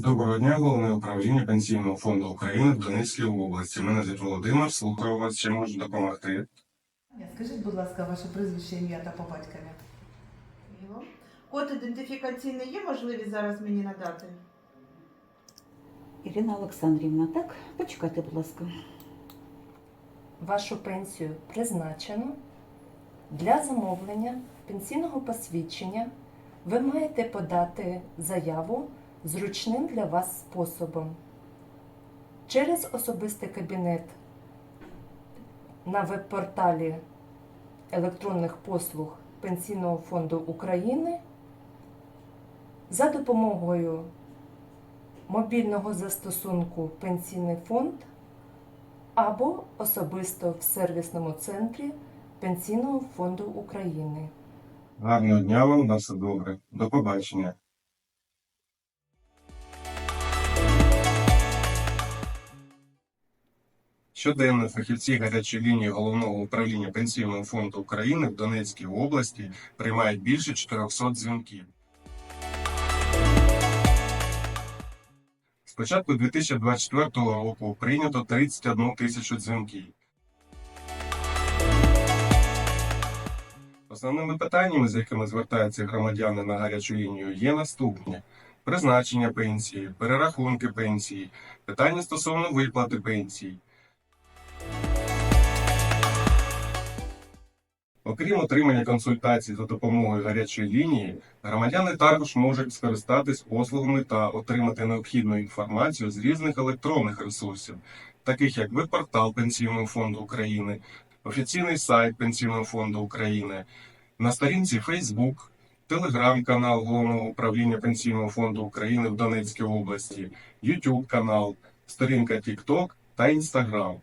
Доброго дня, головне управління Пенсійного фонду України в Донецькій області. Мене Володимир. Слухаю вас, чи можу допомогти. Скажіть, будь ласка, ваше прізвище, ім'я та по батькові. Код ідентифікаційний є можливість зараз мені надати? Ірина Олександрівна, так? Почекайте, будь ласка. Вашу пенсію призначено. Для замовлення пенсійного посвідчення ви маєте подати заяву зручним для вас способом. Через особистий кабінет на веб-порталі електронних послуг Пенсійного фонду України за допомогою мобільного застосунку Пенсійний фонд або особисто в сервісному центрі Пенсійного фонду України. Гарного дня вам, на все добре. До побачення. Щоденно фахівці гарячої лінії головного управління Пенсійного фонду України в Донецькій області приймають більше 400 дзвінків. З початку 2024 року прийнято 31 тисячу дзвінків. Основними питаннями, з якими звертаються громадяни на гарячу лінію, є наступні: призначення пенсії, перерахунки пенсії, питання стосовно виплати пенсій. Окрім отримання консультацій за допомогою гарячої лінії, громадяни також можуть скористатись послугами та отримати необхідну інформацію з різних електронних ресурсів, таких як веб-портал Пенсійного фонду України, офіційний сайт Пенсійного фонду України, на сторінці Facebook, телеграм-канал Головного управління Пенсійного фонду України в Донецькій області, YouTube канал, сторінка TikTok та Instagram.